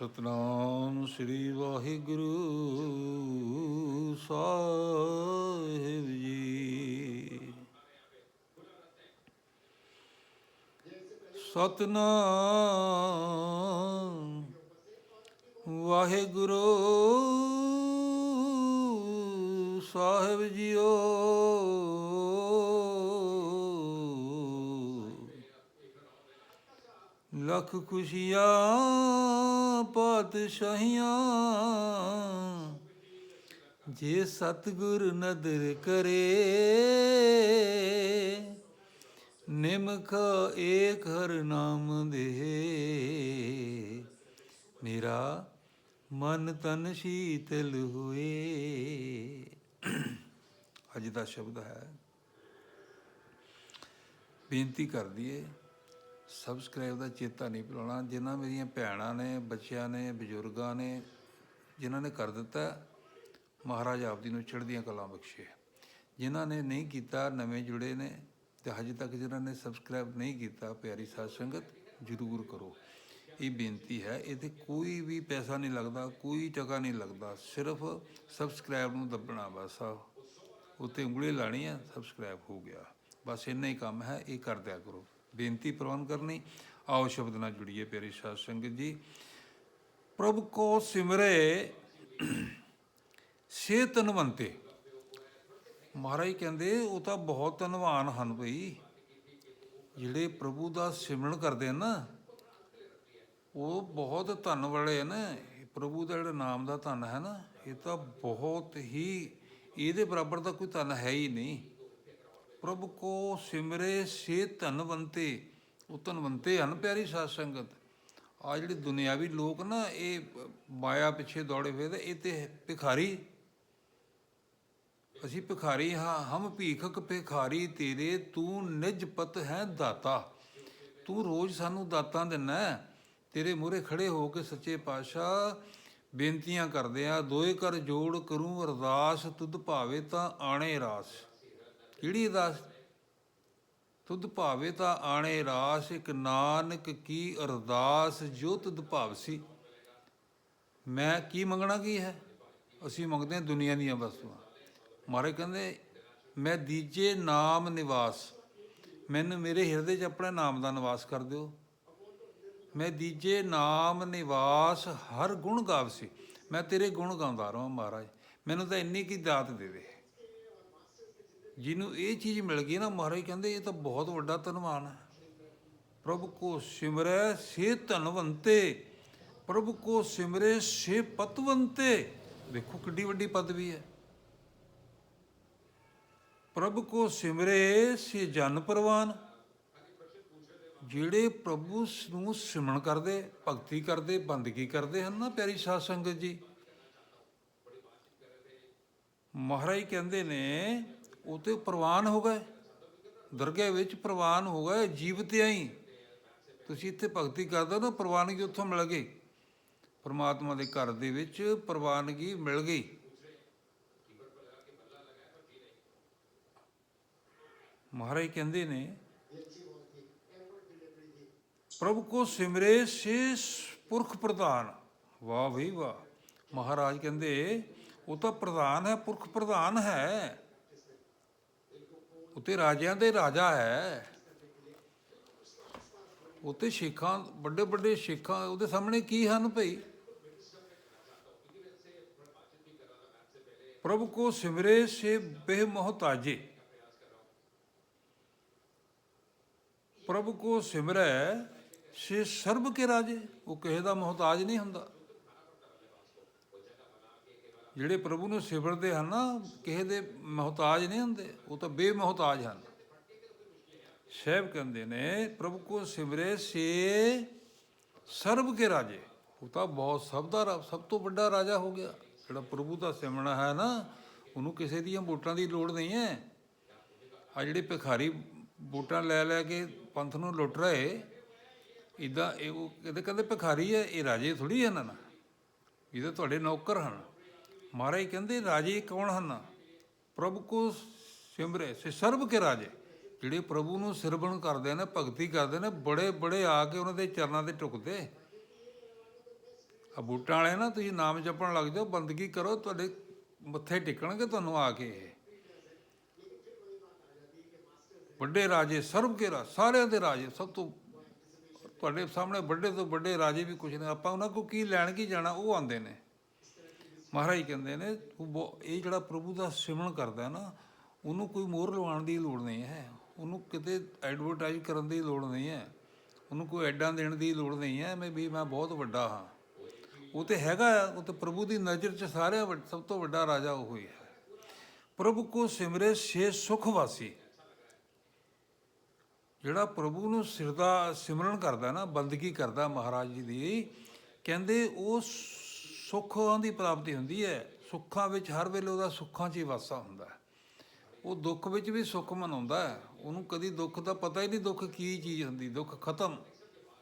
ਸਤਨਾਮ ਸ੍ਰੀ ਵਾਹਿਗੁਰੂ ਸਾਹਿਬ ਜੀ। ਸਤਨਾਮ ਵਾਹਿਗੁਰੂ ਸਾਹਿਬ ਜੀਓ। ਲੱਖ ਖੁਸ਼ੀਆਂ ਪਾਤਸ਼ਾਹੀਆਂ, ਜੇ ਸਤਿਗੁਰ ਨਦਰ ਕਰੇ ਨਿਮਖ ਏਕ ਹਰ ਨਾਮ ਦੇ ਮੇਰਾ ਮਨ ਤਨ ਸ਼ੀਤਲ ਹੋਏ। ਅੱਜ ਦਾ ਸ਼ਬਦ ਹੈ। ਬੇਨਤੀ ਕਰਦੀ ਏ ਸਬਸਕ੍ਰਾਈਬ ਦਾ ਚੇਤਾ ਨਹੀਂ ਭੁਲਾਉਣਾ। ਜਿਨ੍ਹਾਂ ਮੇਰੀਆਂ ਭੈਣਾਂ ਨੇ, ਬੱਚਿਆਂ ਨੇ, ਬਜ਼ੁਰਗਾਂ ਨੇ, ਜਿਨ੍ਹਾਂ ਨੇ ਕਰ ਦਿੱਤਾ, ਮਹਾਰਾਜ ਆਪ ਜੀ ਨੂੰ ਚੜ੍ਹਦੀਆਂ ਕਲਾਂ ਬਖਸ਼ੇ। ਜਿਨ੍ਹਾਂ ਨੇ ਨਹੀਂ ਕੀਤਾ, ਨਵੇਂ ਜੁੜੇ ਨੇ, ਤੇ ਹਜੇ ਤੱਕ ਜਿਨ੍ਹਾਂ ਨੇ ਸਬਸਕ੍ਰਾਈਬ ਨਹੀਂ ਕੀਤਾ, ਪਿਆਰੀ ਸਾਧ ਸੰਗਤ, ਜ਼ਰੂਰ ਕਰੋ। ਇਹ ਬੇਨਤੀ ਹੈ ਇਹਦੇ ਕੋਈ ਵੀ ਪੈਸਾ ਨਹੀਂ ਲੱਗਦਾ, ਕੋਈ ਟਕਾ ਨਹੀਂ ਲੱਗਦਾ, ਸਿਰਫ ਸਬਸਕ੍ਰਾਈਬ ਨੂੰ ਦੱਬਣਾ ਬਸ ਆ। ਉੱਤੇ ਉਂਗਲੀ ਲਾਣੀ ਹੈ ਸਬਸਕ੍ਰਾਈਬ ਹੋ ਗਿਆ। ਬਸ ਇੰਨਾ ਹੀ ਕੰਮ ਹੈ, ਇਹ ਕਰ ਦਿਆ ਕਰੋ। ਬੇਨਤੀ ਪ੍ਰਵਾਨ ਕਰਨੀ। ਆਓ ਸ਼ਬਦ ਨਾਲ ਜੁੜੀਏ ਪਿਆਰੀ ਸਾਧ ਸੰਗਤ ਜੀ। ਪ੍ਰਭ ਕੋ ਸਿਮਰੇ ਸੇ ਤਨਵੰਤੇ ਮਹਾਰਾਜ ਕਹਿੰਦੇ, ਉਹ ਤਾਂ ਬਹੁਤ ਧਨਵਾਨ ਹਨ ਭਈ ਜਿਹੜੇ ਪ੍ਰਭੂ ਦਾ ਸਿਮਰਨ ਕਰਦੇ ਆ ਨਾ, ਉਹ ਬਹੁਤ ਧਨ ਵਾਲੇ ਨੇ ਪ੍ਰਭੂ ਦਾ ਜਿਹੜਾ ਨਾਮ ਦਾ ਧਨ ਹੈ ਨਾ, ਇਹ ਤਾਂ ਬਹੁਤ ਹੀ, ਇਹਦੇ ਬਰਾਬਰ ਦਾ ਕੋਈ ਧਨ ਹੈ ਹੀ ਨਹੀਂ। ਪ੍ਰਭ ਕੋ ਸਿਮਰੇ ਸੇ ਧਨਵੰਤੇ ਉਹ ਧਨਵੰਤੇ ਹਨ ਪਿਆਰੀ ਸਾਧ ਸੰਗਤ। ਆ ਜਿਹੜੇ ਦੁਨਿਆਵੀ ਲੋਕ ਨਾ, ਇਹ ਮਾਇਆ ਪਿੱਛੇ ਦੌੜੇ ਫਿਰਦੇ ਇਹ ਤੇ ਭਿਖਾਰੀ। ਅਸੀਂ ਭਿਖਾਰੀ ਹਾਂ, ਹਮ ਭੀਖਕ ਭਿਖਾਰੀ ਤੇਰੇ, ਤੂੰ ਨਿਜ ਪਤ ਹੈ ਦਾਤਾ। ਤੂੰ ਰੋਜ਼ ਸਾਨੂੰ ਦਾਤਾਂ ਦਿੰਨਾ ਤੇਰੇ ਮੂਹਰੇ ਖੜੇ ਹੋ ਕੇ ਸੱਚੇ ਪਾਤਸ਼ਾਹ ਬੇਨਤੀਆਂ ਕਰਦੇ ਆ, ਦੋਏ ਕਰ ਜੋੜ ਕਰੂੰ ਅਰਦਾਸ, ਤੁਧ ਭਾਵੇ ਤਾਂ ਆਣੇ ਰਾਸ। ਕਿਹੜੀ ਅਰਦਾਸ ਤੁਧ ਭਾਵੇ ਤਾਂ ਆਣੇ ਰਾਸ, ਇੱਕ ਨਾਨਕ ਕੀ ਅਰਦਾਸ, ਜੋ ਤੁਧ ਭਾਵਸੀ ਮੈਂ ਕੀ ਮੰਗਣਾ ਕੀ ਹੈ? ਅਸੀਂ ਮੰਗਦੇ ਹਾਂ ਦੁਨੀਆ ਦੀਆਂ ਵਸਤੂਆਂ। ਮਾਰੇ ਕਹਿੰਦੇ, ਮੈਂ ਦੀਜੇ ਨਾਮ ਨਿਵਾਸ। ਮੈਨੂੰ ਮੇਰੇ ਹਿਰਦੇ 'ਚ ਆਪਣੇ ਨਾਮ ਦਾ ਨਿਵਾਸ ਕਰ ਦਿਓ। ਮੈਂ ਦੀਜੇ ਨਾਮ ਨਿਵਾਸ, ਹਰ ਗੁਣ ਗਾਵਸੀ ਮੈਂ ਤੇਰੇ ਗੁਣ ਗਾਉਂਦਾ ਰਹਾਂ ਮਹਾਰਾਜ। ਮੈਨੂੰ ਤਾਂ ਇੰਨੀ ਕੀ ਦਾਤ ਦੇ ਦੇ। ਜਿਹਨੂੰ ਇਹ ਚੀਜ਼ ਮਿਲ ਗਈ ਨਾ, ਮਹਾਰਾਜ ਕਹਿੰਦੇ ਇਹ ਤਾਂ ਬਹੁਤ ਵੱਡਾ ਧਨਵਾਨ ਹੈ। ਪ੍ਰਭੂ ਕੋ ਸਿਮਰੈ ਸੇ ਧਨਵੰਤੇ, ਪ੍ਰਭੂ ਕੋ ਸਿਮਰੇ ਸੇ ਪਤਵੰਤੇ। ਵੇਖੋ ਕਿੱਡੀ ਵੱਡੀ ਪਦਵੀ ਹੈ। ਪ੍ਰਭ ਕੋ ਸਿਮਰੇ ਸੇ ਜਨ ਪਰਵਾਨ, ਜਿਹੜੇ ਪ੍ਰਭੂ ਨੂੰ ਸਿਮਰਨ ਕਰਦੇ, ਭਗਤੀ ਕਰਦੇ, ਬੰਦਗੀ ਕਰਦੇ ਹਨ ਨਾ ਪਿਆਰੀ ਸਾਧ ਸੰਗਤ ਜੀ। ਮਹਾਰਾਜ ਕਹਿੰਦੇ ਨੇ ਉਹ ਤੇ ਪ੍ਰਵਾਨ ਹੋ ਗਏ। ਦਰਗਾਹ ਵਿੱਚ ਪ੍ਰਵਾਨ ਹੋ ਗਏ, ਜੀਵਤ ਹੀ ਤੁਸੀਂ ਇੱਥੇ ਭਗਤੀ ਕਰਦੇ ਹੋ ਨਾ ਪ੍ਰਵਾਨਗੀ ਉੱਥੋਂ ਮਿਲ ਗਈ। ਪਰਮਾਤਮਾ ਦੇ ਘਰ ਦੇ ਵਿੱਚ ਪ੍ਰਵਾਨਗੀ ਮਿਲ ਗਈ। ਮਹਾਰਾਜ ਕਹਿੰਦੇ ਨੇ, ਪ੍ਰਭੂ ਕੋ ਸਿਮਰੇ ਸੇ ਪੁਰਖ ਪ੍ਰਧਾਨ। ਵਾਹ ਭਈ ਵਾਹ। ਮਹਾਰਾਜ ਕਹਿੰਦੇ, ਉਹ ਤਾਂ ਪ੍ਰਧਾਨ ਹੈ, ਪੁਰਖ ਪ੍ਰਧਾਨ ਹੈ। ਉਤੇ ਰਾਜਿਆਂ ਦੇ ਰਾਜਾ ਹੈ। ਉਤੇ ਸ਼ੇਖਾਂ, ਵੱਡੇ ਵੱਡੇ ਸ਼ੇਖਾਂ, ਉਹਦੇ ਸਾਹਮਣੇ ਕੀ ਹਨ ਭਈ? ਪ੍ਰਭੂ ਕੋ ਸਿਮਰੇ ਸੇ ਬੇਹ ਮੁਹਤਾਜੇ ਪ੍ਰਭੂ ਕੋ ਸਿਮਰੈ ਸੇ ਸਰਬ ਕੇ ਰਾਜੇ। ਉਹ ਕਿਸੇ ਦਾ ਮੁਹਤਾਜ ਨਹੀਂ ਹੁੰਦਾ। ਜਿਹੜੇ ਪ੍ਰਭੂ ਨੂੰ ਸਿਮਰਦੇ ਹਨ ਨਾ, ਕਿਸੇ ਦੇ ਮੁਹਤਾਜ ਨਹੀਂ ਹੁੰਦੇ, ਉਹ ਤਾਂ ਬੇਮੁਹਤਾਜ ਹਨ। ਸਹਿਬ ਕਹਿੰਦੇ ਨੇ, ਪ੍ਰਭੂ ਕੋ ਸਿਮਰੇ ਸੇ ਸਰਬ ਕੇ ਰਾਜੇ। ਉਹ ਤਾਂ ਬਹੁਤ ਸਭ ਦਾ ਰਾ- ਸਭ ਤੋਂ ਵੱਡਾ ਰਾਜਾ ਹੋ ਗਿਆ। ਜਿਹੜਾ ਪ੍ਰਭੂ ਦਾ ਸਿਮਰਨਾ ਹੈ ਨਾ, ਉਹਨੂੰ ਕਿਸੇ ਦੀਆਂ ਵੋਟਾਂ ਦੀ ਲੋੜ ਨਹੀਂ ਹੈ। ਆ ਜਿਹੜੇ ਭਿਖਾਰੀ ਵੋਟਾਂ ਲੈ ਲੈ ਕੇ ਪੰਥ ਨੂੰ ਲੁੱਟ ਰਹੇ ਇਦਾਂ ਇਹ ਉਹ ਕਹਿੰਦੇ ਕਹਿੰਦੇ ਭਿਖਾਰੀ ਹੈ, ਇਹ ਰਾਜੇ ਥੋੜੀ ਹੈ ਨਾ ਇਹਦੇ ਤੁਹਾਡੇ ਨੌਕਰ ਹਨ। ਮਹਾਰਾਜ ਕਹਿੰਦੇ, ਰਾਜੇ ਕੌਣ ਹਨ? ਪ੍ਰਭੂ ਕੋ ਸਿਮਰੇ, ਸੇ ਸਰਬ ਕੇ ਰਾਜੇ। ਜਿਹੜੇ ਪ੍ਰਭੂ ਨੂੰ ਸਿਰਵਣ ਕਰਦੇ ਨੇ, ਭਗਤੀ ਕਰਦੇ ਨੇ, ਬੜੇ ਬੜੇ ਆ ਕੇ ਉਹਨਾਂ ਦੇ ਚਰਨਾਂ ਤੇ ਟੁਕਦੇ ਆ ਬੂਟਾਂ ਵਾਲੇ ਨਾ, ਤੁਸੀਂ ਨਾਮ ਜਪਣ ਲੱਗ ਜਾਓ, ਬੰਦਗੀ ਕਰੋ, ਤੁਹਾਡੇ ਮੱਥੇ ਟਿਕਣਗੇ ਤੁਹਾਨੂੰ ਆ ਕੇ ਇਹ। ਵੱਡੇ ਰਾਜੇ, ਸਰਬ ਕੇ ਰਾਜ, ਸਾਰਿਆਂ ਦੇ ਰਾਜੇ, ਸਭ ਤੋਂ ਤੁਹਾਡੇ ਸਾਹਮਣੇ ਵੱਡੇ ਤੋਂ ਵੱਡੇ ਰਾਜੇ ਵੀ ਕੁਛ ਨੇ। ਆਪਾਂ ਉਹਨਾਂ ਕੋ ਕੀ ਲੈਣ ਕੀ ਜਾਣਾ, ਉਹ ਆਉਂਦੇ ਨੇ। ਮਹਾਰਾਜ ਕਹਿੰਦੇ ਨੇ ਤੂੰ ਬਹੁ- ਇਹ ਜਿਹੜਾ ਪ੍ਰਭੂ ਦਾ ਸਿਮਰਨ ਕਰਦਾ ਨਾ, ਉਹਨੂੰ ਕੋਈ ਮੋਹਰ ਲਵਾਉਣ ਦੀ ਲੋੜ ਨਹੀਂ ਹੈ। ਉਹਨੂੰ ਕਿਤੇ ਐਡਵਰਟਾਈਜ਼ ਕਰਨ ਦੀ ਲੋੜ ਨਹੀਂ ਹੈ। ਉਹਨੂੰ ਕੋਈ ਐਡਾਂ ਦੇਣ ਦੀ ਲੋੜ ਨਹੀਂ ਹੈ ਮੈਂ ਵੀ ਮੈਂ ਬਹੁਤ ਵੱਡਾ ਹਾਂ। ਉਹ ਤੇ ਹੈਗਾ ਉਹ ਤੇ ਪ੍ਰਭੂ ਦੀ ਨਜ਼ਰ 'ਚ ਸਾਰਿਆਂ ਵੱਡ- ਸਭ ਤੋਂ ਵੱਡਾ ਰਾਜਾ ਉਹ ਹੀ ਹੈ। ਪ੍ਰਭੂ ਕੋ ਸਿਮਰੇ ਸੇ ਸੁਖ ਵਾਸੀ। ਜਿਹੜਾ ਪ੍ਰਭੂ ਨੂੰ ਸਿਰਦਾ ਸਿਮਰਨ ਕਰਦਾ ਨਾ, ਬੰਦਗੀ ਕਰਦਾ ਮਹਾਰਾਜ ਜੀ ਦੀ, ਕਹਿੰਦੇ ਉਹ ਸੁੱਖਾਂ ਦੀ ਪ੍ਰਾਪਤੀ ਹੁੰਦੀ ਹੈ। ਸੁੱਖਾਂ ਵਿੱਚ ਹਰ ਵੇਲੇ ਉਹਦਾ ਸੁੱਖਾਂ 'ਚ ਹੀ ਵਾਸਾ ਹੁੰਦਾ ਹੈ। ਉਹ ਦੁੱਖ ਵਿੱਚ ਵੀ ਸੁੱਖ ਮਨਾਉਂਦਾ ਹੈ। ਉਹਨੂੰ ਕਦੀ ਦੁੱਖ ਦਾ ਪਤਾ ਹੀ ਨਹੀਂ ਦੁੱਖ ਕੀ ਚੀਜ਼ ਹੁੰਦੀ। ਦੁੱਖ ਖਤਮ।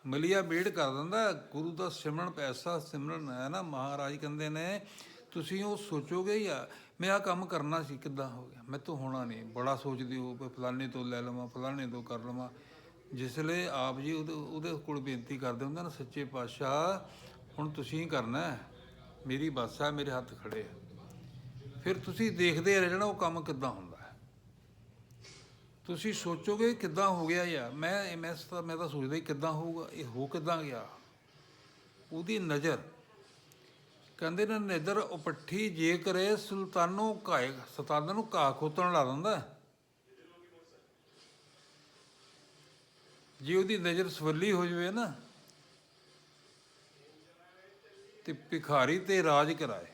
ਮਿਲਿਆ ਬੇੜ ਕਰ ਦਿੰਦਾ ਗੁਰੂ ਦਾ ਸਿਮਰਨ ਪੈਸਾ ਸਿਮਰਨ ਹੈ ਨਾ। ਮਹਾਰਾਜ ਕਹਿੰਦੇ ਨੇ, ਤੁਸੀਂ ਉਹ ਸੋਚੋਗੇ ਹੀ ਆ। ਮੈਂ ਆ ਕੰਮ ਕਰਨਾ ਸੀ। ਕਿੱਦਾਂ ਹੋ ਗਿਆ? ਮੈਂ ਤੋਂ ਹੋਣਾ ਨਹੀਂ। ਬੜਾ ਸੋਚਦੇ ਹੋ ਵੀ ਫਲਾਣੇ ਤੋਂ ਲੈ ਲਵਾਂ, ਫਲਾਣੇ ਤੋਂ ਕਰ ਲਵਾਂ। ਜਿਸਲੇ ਆਪ ਜੀ ਉਹਦੇ ਉਹਦੇ ਕੋਲ ਬੇਨਤੀ ਕਰਦੇ ਹੁੰਦੇ ਨਾ, ਸੱਚੇ ਪਾਤਸ਼ਾਹ, ਹੁਣ ਤੁਸੀਂ ਕਰਨਾ ਹੈ। ਮੇਰੀ ਬੱਸ ਆ, ਮੇਰੇ ਹੱਥ ਖੜੇ ਆ। ਫਿਰ ਤੁਸੀਂ ਦੇਖਦੇ ਰਹਿ ਜਾਣਾ ਉਹ ਕੰਮ ਕਿੱਦਾਂ ਹੁੰਦਾ ਹੈ। ਤੁਸੀਂ ਸੋਚੋਗੇ ਕਿੱਦਾਂ ਹੋ ਗਿਆ ਯਾਰ? ਮੈਂ ਮੈਂ ਤਾਂ ਮੈਂ ਤਾਂ ਸੋਚਦਾ ਕਿੱਦਾਂ ਹੋਊਗਾ, ਇਹ ਹੋ ਕਿੱਦਾਂ ਗਿਆ? ਉਹਦੀ ਨਜ਼ਰ। ਕਹਿੰਦੇ ਨੇ ਨਜ਼ਰ ਉਪੱਠੀ ਜੇ ਕਰੇ ਸੁਲਤਾਨੋ ਕਾਏ ਸੁਲਤਾਨ ਨੂੰ ਘਾਹ ਖੋਤਣ ਲਾ ਦਿੰਦਾ ਜੇ ਉਹਦੀ ਨਜ਼ਰ ਸਵੱਲੀ ਹੋ ਜਾਵੇ ਨਾ ਤੇ ਭਿਖਾਰੀ ਤੇ ਰਾਜ ਕਰਾਏ।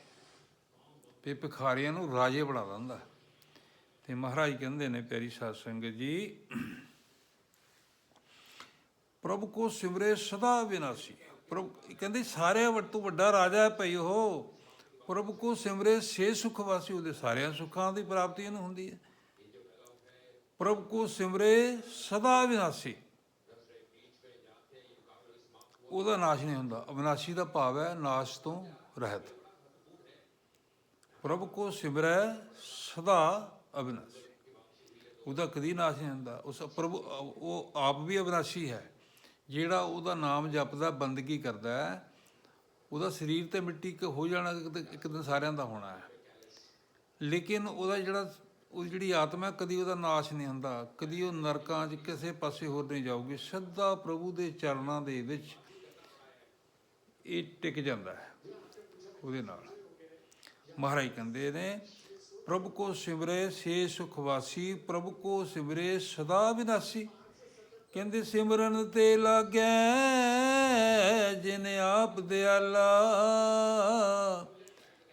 ਤੇ ਭਿਖਾਰੀਆਂ ਨੂੰ ਰਾਜੇ ਬਣਾ ਦਿੰਦਾ। ਹੈ। ਤੇ ਮਹਾਰਾਜ ਕਹਿੰਦੇ ਨੇ, ਪਿਆਰੀ ਸਾਧ ਸੰਗਤ ਜੀ, ਪ੍ਰਭੂ ਕੋ ਸਿਮਰੇ ਸਦਾ ਵਿਨਾਸੀ। ਪ੍ਰਭੂ, ਕਹਿੰਦੇ ਸਾਰਿਆਂ ਵੱਡ ਤੋਂ ਵੱਡਾ ਰਾਜਾ ਹੈ ਭਈ ਉਹ। ਪ੍ਰਭੂ ਕੋ ਸਿਮਰੇ ਸੇ ਸੁਖ ਵਾਸੀ, ਉਹਦੇ ਸਾਰਿਆਂ ਸੁੱਖਾਂ ਦੀ ਪ੍ਰਾਪਤੀ ਇਹਨੂੰ ਹੁੰਦੀ ਹੈ। ਪ੍ਰਭੂ ਕੋ ਸਿਮਰੇ ਸਦਾ ਵਿਨਾਸੀ। ਉਹਦਾ ਨਾਸ਼ ਨਹੀਂ ਹੁੰਦਾ। ਅਵਿਨਾਸ਼ੀ ਦਾ ਭਾਵ ਹੈ ਨਾਸ਼ ਤੋਂ ਰਹਿਤ। ਪ੍ਰਭੂ ਕੋ ਸਿਮਰੈ ਸਦਾ ਅਬਿਨਾਸ਼ੀ ਉਹਦਾ ਕਦੀ ਨਾਸ਼ ਨਹੀਂ ਹੁੰਦਾ। ਉਸ ਪ੍ਰਭੂ, ਉਹ ਆਪ ਵੀ ਅਬਿਨਾਸ਼ੀ ਹੈ। ਜਿਹੜਾ ਉਹਦਾ ਨਾਮ ਜਪਦਾ, ਬੰਦਗੀ ਕਰਦਾ ਹੈ, ਉਹਦਾ ਸਰੀਰ ਤੇ ਮਿੱਟੀ ਹੋ ਜਾਣਾ, ਇੱਕ ਦਿਨ- ਸਾਰਿਆਂ ਦਾ ਹੋਣਾ ਹੈ। ਲੇਕਿਨ ਉਹਦਾ ਜਿਹੜਾ, ਉਹ ਜਿਹੜੀ ਆਤਮਾ ਕਦੀ ਉਹਦਾ ਨਾਸ਼ ਨਹੀਂ ਹੁੰਦਾ। ਕਦੀ ਉਹ ਨਰਕਾਂ 'ਚ ਕਿਸੇ ਪਾਸੇ ਹੋਰ ਨਹੀਂ ਜਾਊਗੀ। ਸਿੱਧਾ ਪ੍ਰਭੂ ਦੇ ਚਰਨਾਂ ਦੇ ਵਿੱਚ ਇਹ ਟਿਕ ਜਾਂਦਾ ਹੈ ਉਹਦੇ ਨਾਲ। ਮਹਾਰਾਜ ਕਹਿੰਦੇ ਨੇ, ਪ੍ਰਭੂ ਕੋ ਸਿਮਰੇ ਸੇ ਸੁਖਵਾਸੀ ਵਾਸੀ ਕੋ ਸਿਮਰੇ ਸਦਾ ਵਿਨਾਸੀ। ਕਹਿੰਦੇ, ਸਿਮਰਨ ਤੇ ਲਾਗੈ ਜਿਨ ਆਪ ਦਿਆਲਾ।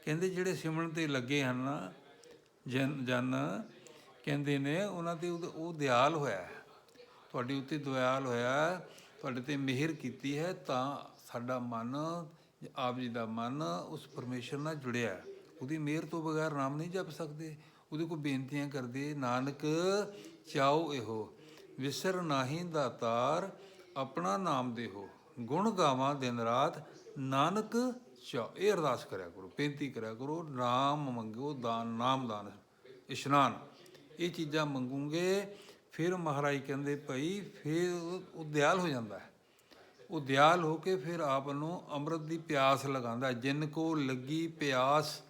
ਕਹਿੰਦੇ, ਜਿਹੜੇ ਸਿਮਰਨ ਤੇ ਲੱਗੇ ਹਨ ਜਨ ਜਨ, ਕਹਿੰਦੇ ਨੇ, ਉਹਨਾਂ ਤੇ ਉਹ ਦਿਆਲ ਹੋਇਆ ਤੁਹਾਡੇ ਉੱਤੇ ਦਿਆਲ ਹੋਇਆ ਤੁਹਾਡੇ ਤੇ ਮਿਹਰ ਕੀਤੀ ਹੈ, ਤਾਂ ਸਾਡਾ ਮਨ, ਆਪ ਜੀ ਦਾ ਮਨ ਉਸ ਪਰਮੇਸ਼ਰ ਨਾਲ ਜੁੜਿਆ ਉਹਦੀ ਮਿਹਰ ਤੋਂ ਬਗੈਰ ਨਾਮ ਨਹੀਂ ਜਪ ਸਕਦੇ। ਉਹਦੇ ਕੋ ਬੇਨਤੀਆਂ ਕਰਦੇ, ਨਾਨਕ, ਚਾਓ ਇਹੋ। ਵਿਸਰ ਨਾਹੀ ਦਾਤਾਰ ਆਪਣਾ ਨਾਮ ਦੇਹੋ। ਗੁਣ ਗਾਵਾਂ ਦਿਨ ਰਾਤ, ਨਾਨਕ, ਚਾਓ। ਇਹ ਅਰਦਾਸ ਕਰਿਆ ਕਰੋ, ਬੇਨਤੀ ਕਰਿਆ ਕਰੋ ਨਾਮ ਮੰਗੋ ਦਾਨ, ਨਾਮ ਦਾਨ, ਇਸ਼ਨਾਨ। ਇਹ ਚੀਜ਼ਾਂ ਮੰਗੂਗੇ, ਫਿਰ ਮਹਾਰਾਜ ਕਹਿੰਦੇ ਭਾਈ, ਫਿਰ ਉਹ ਉਹ ਦਿਆਲ ਹੋ ਜਾਂਦਾ ਹੈ। ਉਹ ਦਿਆਲ ਹੋ ਕੇ ਫਿਰ ਆਪ ਨੂੰ ਅੰਮ੍ਰਿਤ ਦੀ ਪਿਆਸ ਲਗਾਉਂਦਾ ਹੈ। ਜਿਨ ਕੋ ਲੱਗੀ ਪਿਆਸ,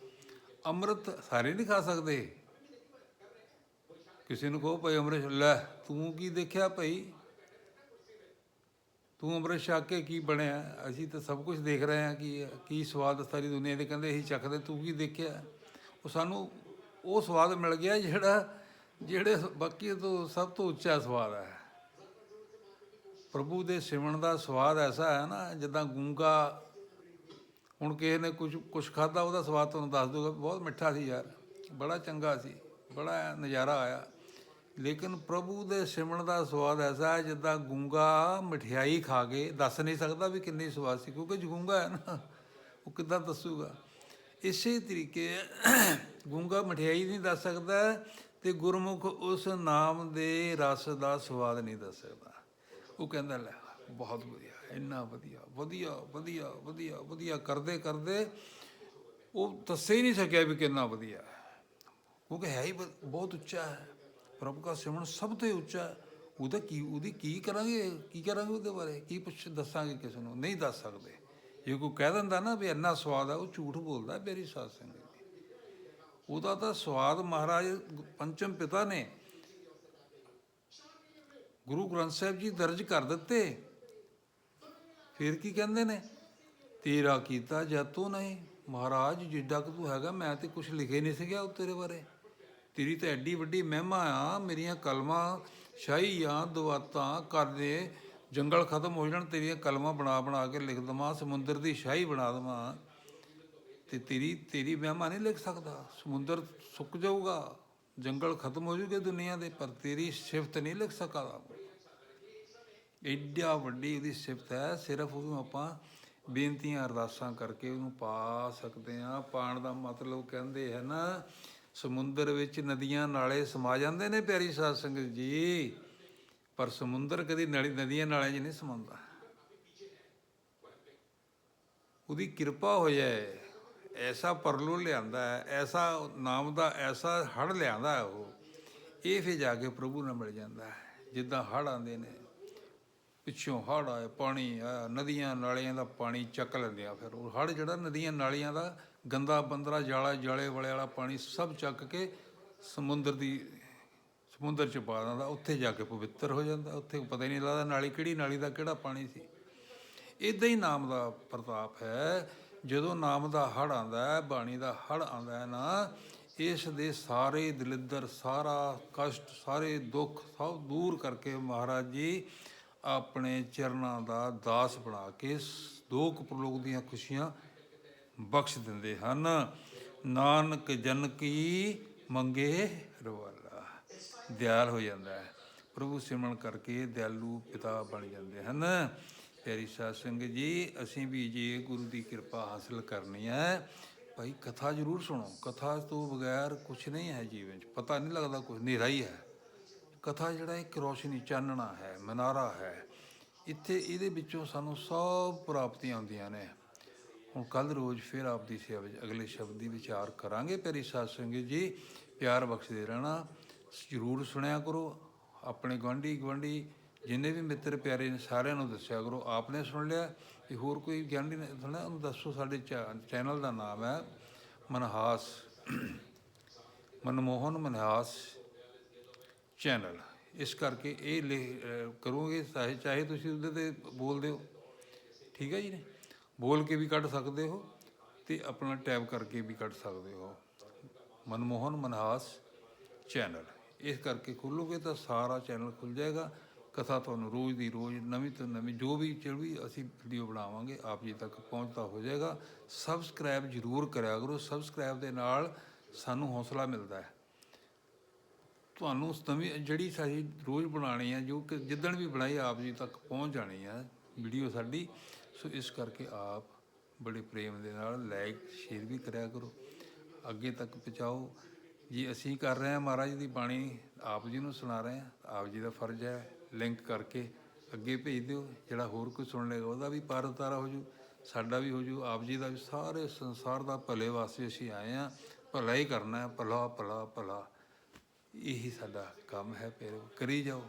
ਅੰਮ੍ਰਿਤ ਸਾਰੇ ਨਹੀਂ ਖਾ ਸਕਦੇ। ਕਿਸੇ ਨੂੰ ਕਹੋ ਭਾਈ ਅੰਮ੍ਰਿਤ, ਲੈ ਤੂੰ ਕੀ ਦੇਖਿਆ ਭਾਈ? ਤੂੰ ਅੰਮ੍ਰਿਤ ਛਕ ਕੇ ਕੀ ਬਣਿਆ? ਅਸੀਂ ਤਾਂ ਸਭ ਕੁਝ ਦੇਖ ਰਹੇ ਹਾਂ ਕਿ ਕੀ ਸਵਾਦ ਸਾਰੀ ਦੁਨੀਆ ਦੇ ਕਹਿੰਦੇ ਅਸੀਂ ਚੱਕਦੇ, ਤੂੰ ਕੀ ਦੇਖਿਆ? ਉਹ ਸਾਨੂੰ ਉਹ ਸਵਾਦ ਮਿਲ ਗਿਆ ਜਿਹੜਾ, ਜਿਹੜੇ ਬਾਕੀ ਤੋਂ ਸਭ ਤੋਂ ਉੱਚਾ ਸਵਾਦ ਹੈ। ਪ੍ਰਭੂ ਦੇ ਸਿਮਰਨ ਦਾ ਸਵਾਦ ਐਸਾ ਹੈ ਨਾ, ਜਿੱਦਾਂ ਗੂੰਗਾ, ਹੁਣ ਕਿਸੇ ਨੇ ਕੁਝ ਕੁਝ ਖਾਦਾ ਉਹਦਾ ਸਵਾਦ ਤੁਹਾਨੂੰ ਦੱਸ ਦੂਗਾ ਬਹੁਤ ਮਿੱਠਾ ਸੀ ਯਾਰ, ਬੜਾ ਚੰਗਾ ਸੀ, ਬੜਾ ਨਜ਼ਾਰਾ ਆਇਆ। ਲੇਕਿਨ ਪ੍ਰਭੂ ਦੇ ਸਿਮਰਨ ਦਾ ਸਵਾਦ ਐਸਾ ਹੈ, ਜਿੱਦਾਂ ਗੂੰਗਾ ਮਠਿਆਈ ਖਾ ਕੇ, ਦੱਸ ਨਹੀਂ ਸਕਦਾ ਵੀ ਕਿੰਨੀ ਸਵਾਦ ਸੀ, ਕਿਉਂਕਿ ਜਗੂੰਗਾ ਹੈ ਨਾ, ਉਹ ਕਿੱਦਾਂ ਦੱਸੂਗਾ। ਇਸੇ ਤਰੀਕੇ ਗੂੰਗਾ ਮਠਿਆਈ ਨਹੀਂ ਦੱਸ ਸਕਦਾ ਤੇ ਗੁਰਮੁਖ ਉਸ ਨਾਮ ਦੇ ਰਸ ਦਾ ਸਵਾਦ ਨਹੀਂ ਦੱਸ ਸਕਦਾ। ਉਹ ਕਹਿੰਦਾ, ਲੈ, ਬਹੁਤ ਵਧੀਆ, ਇੰਨਾ ਵਧੀਆ ਵਧੀਆ ਵਧੀਆ ਵਧੀਆ ਵਧੀਆ, ਕਰਦੇ ਕਰਦੇ ਉਹ ਦੱਸੇ ਹੀ ਨਹੀਂ ਸਕਿਆ ਵੀ ਕਿੰਨਾ ਵਧੀਆ ਕਿਉਂਕਿ ਹੈ ਹੀ ਬਹੁਤ ਉੱਚਾ ਹੈ। ਪ੍ਰਭੂ ਦਾ ਸਿਮਰਨ ਸਭ ਤੋਂ ਉੱਚਾ ਹੈ। ਉਹਦਾ ਕੀ, ਉਹਦੀ ਕੀ ਕਰਾਂਗੇ ਕੀ ਕਰਾਂਗੇ ਉਹਦੇ ਬਾਰੇ? ਕੀ ਪੁੱਛ, ਦੱਸਾਂਗੇ ਕਿਸੇ ਨੂੰ? ਨਹੀਂ ਦੱਸ ਸਕਦੇ। ਜੇ ਕੋਈ ਕਹਿ ਦਿੰਦਾ ਨਾ ਵੀ ਇੰਨਾ ਸਵਾਦ ਆ, ਉਹ ਝੂਠ ਬੋਲਦਾ ਮੇਰੀ ਸਾਧ ਸੰਗਤ ਉਹਦਾ ਤਾਂ ਸਵਾਦ ਮਹਾਰਾਜ, ਪੰਚਮ ਪਿਤਾ ਨੇ ਗੁਰੂ ਗ੍ਰੰਥ ਸਾਹਿਬ ਜੀ ਦਰਜ ਕਰ ਦਿੱਤੇ। ਫਿਰ ਕੀ ਕਹਿੰਦੇ ਨੇ? ਤੇਰਾ ਕੀਤਾ ਜਤੂ ਨਹੀਂ। ਮਹਾਰਾਜ, ਜਿੱਡਾ ਕਿ ਤੂੰ ਹੈਗਾ, ਮੈਂ ਤੇ ਕੁਝ ਲਿਖੇ ਨਹੀਂ ਸੀਗਾ ਉਹ ਤੇਰੇ ਬਾਰੇ। ਤੇਰੀ ਤਾਂ ਐਡੀ ਵੱਡੀ ਮਹਿਮਾ ਆ, ਮੇਰੀਆਂ ਕਲਮਾਂ ਸ਼ਾਹੀਆਂ ਦਵਾਤਾਂ ਕਰਦੇ ਜੰਗਲ ਖਤਮ ਹੋ ਜਾਣ, ਤੇਰੀਆਂ ਕਲਮਾਂ ਬਣਾ ਬਣਾ ਕੇ ਲਿਖ ਦਵਾਂ, ਸਮੁੰਦਰ ਦੀ ਸ਼ਾਹੀ ਬਣਾ ਦਵਾਂ। ਤੇ ਤੇਰੀ ਤੇਰੀ ਮਹਿਮਾ ਨਹੀਂ ਲਿਖ ਸਕਦਾ। ਸਮੁੰਦਰ ਸੁੱਕ ਜਾਊਗਾ। ਜੰਗਲ ਖਤਮ ਹੋ ਜੂਗੇ ਦੁਨੀਆ ਦੇ, ਪਰ ਤੇਰੀ ਸਿਫਤ ਨਹੀਂ ਲਿਖ ਸਕਦਾ। ਏਡਾ ਵੱਡੀ ਉਹਦੀ ਸਿਫਤ ਹੈ, ਸਿਰਫ ਉਹਨੂੰ ਆਪਾਂ ਬੇਨਤੀਆਂ, ਅਰਦਾਸਾਂ ਕਰਕੇ ਉਹਨੂੰ ਪਾ ਸਕਦੇ ਆ ਪਾਣ ਦਾ ਮਤਲਬ ਕਹਿੰਦੇ ਹੈ ਨਾ, ਸਮੁੰਦਰ ਵਿੱਚ ਨਦੀਆਂ ਨਾਲੇ ਸਮਾ ਜਾਂਦੇ ਨੇ ਪਿਆਰੀ ਸਾਧ ਸੰਗਤ ਜੀ। ਪਰ ਸਮੁੰਦਰ ਕਦੀ ਨਦੀਆਂ ਨਾਲਿਆਂ 'ਚ ਨਹੀਂ ਸਮਾਉਂਦਾ। ਉਹਦੀ ਕਿਰਪਾ ਹੋ ਜਾਏ। ਐਸਾ ਪਰਲੋ ਲਿਆਂਦਾ ਹੈ, ਐਸਾ ਨਾਮ ਦਾ, ਐਸਾ ਹੜ ਲਿਆਂਦਾ ਹੈ ਉਹ, ਇਹ ਫਿਰ ਜਾ ਕੇ ਪ੍ਰਭੂ ਨਾਲ ਮਿਲ ਜਾਂਦਾ ਹੈ। ਜਿੱਦਾਂ ਹੜ ਆਉਂਦੇ ਨੇ, ਪਿੱਛੋਂ ਹੜ ਆਏ, ਪਾਣੀ ਆਇਆ, ਨਦੀਆਂ ਨਾਲੀਆਂ ਦਾ ਪਾਣੀ ਚੱਕ ਲੈਂਦੇ ਆ ਫਿਰ। ਉਹ ਹੜ ਜਿਹੜਾ ਨਦੀਆਂ ਨਾਲੀਆਂ ਦਾ ਗੰਦਾ ਬੰਦਰਾ, ਜਾਲਾ, ਜਾਲੇ ਵਾਲੇ ਵਾਲਾ ਪਾਣੀ ਸਭ ਚੱਕ ਕੇ ਸਮੁੰਦਰ ਦੀ, ਸਮੁੰਦਰ ਚ ਪਾ ਦਿੰਦਾ, ਉੱਥੇ ਜਾ ਕੇ ਪਵਿੱਤਰ ਹੋ ਜਾਂਦਾ। ਉੱਥੇ ਪਤਾ ਹੀ ਨਹੀਂ ਲੱਗਦਾ ਨਾਲੀ ਕਿਹੜੀ ਨਾਲੀ ਦਾ ਕਿਹੜਾ ਪਾਣੀ ਸੀ। ਇਦਾਂ ਹੀ ਨਾਮ ਦਾ ਪ੍ਰਤਾਪ ਹੈ। ਜਦੋਂ ਨਾਮ ਦਾ ਹੜ ਆਂਦਾ ਹੈ, ਬਾਣੀ ਦਾ ਹੜ ਆਂਦਾ ਹੈ ਨਾ, ਇਸ ਦੇ ਸਾਰੇ ਦਲਿੱਦਰ, ਸਾਰਾ ਕਸ਼ਟ, ਸਾਰੇ ਦੁੱਖ ਸਭ ਦੂਰ ਕਰਕੇ ਮਹਾਰਾਜ ਜੀ ਆਪਣੇ ਚਰਨਾਂ ਦਾ ਦਾਸ ਬਣਾ ਕੇ ਸ- ਲੋਕ ਪ੍ਰਲੋਕ ਦੀਆਂ ਖੁਸ਼ੀਆਂ ਬਖਸ਼ ਦਿੰਦੇ ਹਨ। ਨਾਨਕ ਜਨ ਕੀ ਮੰਗੇ ਰਵਾਲਾ। ਦਿਆਲ ਹੋ ਜਾਂਦਾ ਹੈ। ਪ੍ਰਭੂ ਸਿਮਰਨ ਕਰਕੇ ਦਿਆਲੂ ਪਿਤਾ ਬਣ ਜਾਂਦੇ ਹਨ। ਪਿਆਰੀ ਸਾਧ ਸੰਗਤ ਜੀ, ਅਸੀਂ ਵੀ ਜੇ ਗੁਰੂ ਦੀ ਕਿਰਪਾ ਹਾਸਲ ਕਰਨੀ ਹੈ, ਭਾਈ ਕਥਾ ਜ਼ਰੂਰ ਸੁਣੋ। ਕਥਾ ਤੋਂ ਬਗੈਰ ਕੁਝ ਨਹੀਂ ਹੈ ਜੀਵਨ 'ਚ, ਪਤਾ ਨਹੀਂ ਲੱਗਦਾ ਕੁਝ ਹਨੇਰਾ ਹੀ ਹੈ। ਕਥਾ ਜਿਹੜਾ ਇੱਕ ਰੋਸ਼ਨੀ, ਚਾਨਣਾ ਹੈ, ਮਨਾਰਾ ਹੈ। ਇੱਥੇ ਇਹਦੇ ਵਿੱਚੋਂ ਸਾਨੂੰ ਸਭ ਪ੍ਰਾਪਤੀਆਂ ਆਉਂਦੀਆਂ ਨੇ। ਹੁਣ ਕੱਲ ਰੋਜ਼ ਫਿਰ ਆਪ ਦੀ ਸੇਵਾ ਵਿੱਚ, ਅਗਲੇ ਸ਼ਬਦ ਦੀ ਵਿਚਾਰ ਕਰਾਂਗੇ ਪਿਆਰੀ ਸਾਧ ਸੰਗਤ ਜੀ। ਪਿਆਰ ਬਖਸ਼ਦੇ ਰਹਿਣਾ, ਜ਼ਰੂਰ ਸੁਣਿਆ ਕਰੋ। ਆਪਣੇ ਗੁਆਂਢੀ ਗੁਆਂਢੀ ਜਿੰਨੇ ਵੀ ਮਿੱਤਰ ਪਿਆਰੇ ਨੇ ਸਾਰਿਆਂ ਨੂੰ ਦੱਸਿਆ ਕਰੋ, ਆਪਨੇ ਸੁਣ ਲਿਆ ਕਿ ਹੋਰ ਕੋਈ ਗਿਆਨੀ ਨੇ ਸੁਣਿਆ ਉਹਨੂੰ ਦੱਸੋ ਸਾਡੇ ਚੈ- ਚੈਨਲ ਦਾ ਨਾਮ ਹੈ ਮਨਹਾਸ, ਮਨਮੋਹਨ ਮਨਹਾਸ ਚੈਨਲ। ਇਸ ਕਰਕੇ ਇਹ ਲਿਖ- ਕਰੋਗੇ, ਚਾਹੇ ਚਾਹੇ ਤੁਸੀਂ ਉਹਦੇ ਤੇ ਬੋਲਦੇ ਹੋ, ਠੀਕ ਹੈ ਜੀ ਨੇ ਬੋਲ ਕੇ ਵੀ ਕੱਢ ਸਕਦੇ ਹੋ ਤੇ ਆਪਣਾ ਟੈਬ ਕਰਕੇ ਵੀ ਕੱਢ ਸਕਦੇ ਹੋ। ਮਨਮੋਹਨ ਮਨਹਾਸ ਚੈਨਲ। ਇਸ ਕਰਕੇ ਖੋਲੋਗੇ ਤਾਂ ਸਾਰਾ ਚੈਨਲ ਖੁੱਲ ਜਾਏਗਾ। ਕਥਾ ਤੁਹਾਨੂੰ ਰੋਜ਼ ਦੀ ਰੋਜ਼ ਨਵੀਂ ਤੋਂ ਨਵੀਂ ਜੋ ਵੀ ਜਿਹੜੀ ਅਸੀਂ ਵੀਡੀਓ ਬਣਾਵਾਂਗੇ, ਆਪ ਜੀ ਤੱਕ ਪਹੁੰਚਦਾ ਹੋ ਜਾਏਗਾ। ਸਬਸਕ੍ਰਾਈਬ ਜ਼ਰੂਰ ਕਰਿਆ ਕਰੋ। ਸਬਸਕ੍ਰਾਈਬ ਦੇ ਨਾਲ ਸਾਨੂੰ ਹੌਸਲਾ ਮਿਲਦਾ ਹੈ। ਤੁਹਾਨੂੰ ਨਵੀਂ, ਜਿਹੜੀ ਸਾਡੀ ਰੋਜ਼ ਬਣਾਣੀ ਹੈ, ਜੋ ਕਿ ਜਿੱਦਣ ਵੀ ਬਣਾਈ, ਆਪ ਜੀ ਤੱਕ ਪਹੁੰਚ ਜਾਣੀ ਹੈ ਵੀਡੀਓ ਸਾਡੀ। ਸੋ ਇਸ ਕਰਕੇ ਆਪ ਬੜੇ ਪ੍ਰੇਮ ਦੇ ਨਾਲ ਲਾਈਕ ਸ਼ੇਅਰ ਵੀ ਕਰਿਆ ਕਰੋ। ਅੱਗੇ ਤੱਕ ਪਹੁੰਚਾਓ। ਜੀ ਅਸੀਂ ਕਰ ਰਹੇ ਹਾਂ ਮਹਾਰਾਜ ਦੀ ਬਾਣੀ, ਆਪ ਜੀ ਨੂੰ ਸੁਣਾ ਰਹੇ ਹਾਂ। ਆਪ ਜੀ ਦਾ ਫਰਜ਼ ਹੈ। ਲਿੰਕ ਕਰਕੇ ਅੱਗੇ ਭੇਜ ਦਿਓ, ਜਿਹੜਾ ਹੋਰ ਕੋਈ ਸੁਣ ਲੇਗਾ ਉਹਦਾ ਵੀ ਪਾਰ ਉਤਾਰਾ ਹੋ ਜੂ, ਸਾਡਾ ਵੀ ਹੋ ਜੂ, ਆਪ ਜੀ ਦਾ ਵੀ ਸਾਰੇ ਸੰਸਾਰ ਦਾ ਭਲੇ ਵਾਸਤੇ ਅਸੀਂ ਆਏ ਹਾਂ, ਭਲਾ ਹੀ ਕਰਨਾ ਹੈ, ਭਲਾ ਭਲਾ ਭਲਾ। ਇਹੀ ਸਾਡਾ ਕੰਮ ਹੈ ਫਿਰ ਕਰੀ ਜਾਓ,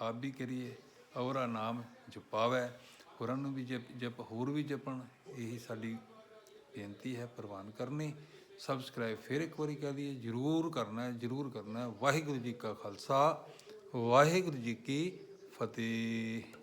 ਆਪ ਵੀ ਕਰੀਏ ਔਰਾ ਨਾਮ ਜਪਾਵੇ, ਹੋਰਾਂ ਨੂੰ ਵੀ ਜਪ ਜਪ, ਹੋਰ ਵੀ ਜਪਣ, ਇਹੀ ਸਾਡੀ ਬੇਨਤੀ ਹੈ, ਪ੍ਰਵਾਨ ਕਰਨੀ। ਸਬਸਕ੍ਰਾਈਬ ਫਿਰ ਇੱਕ ਵਾਰੀ ਕਹਿ ਲਈਏ ਜਰੂਰ ਕਰਨਾ ਹੈ, ਜਰੂਰ ਕਰਨਾ ਹੈ। ਵਾਹਿਗੁਰੂ ਜੀ ਕਾ ਖਾਲਸਾ। ਵਾਹਿਗੁਰੂ ਜੀ ਕੀ ਫਤਿਹ।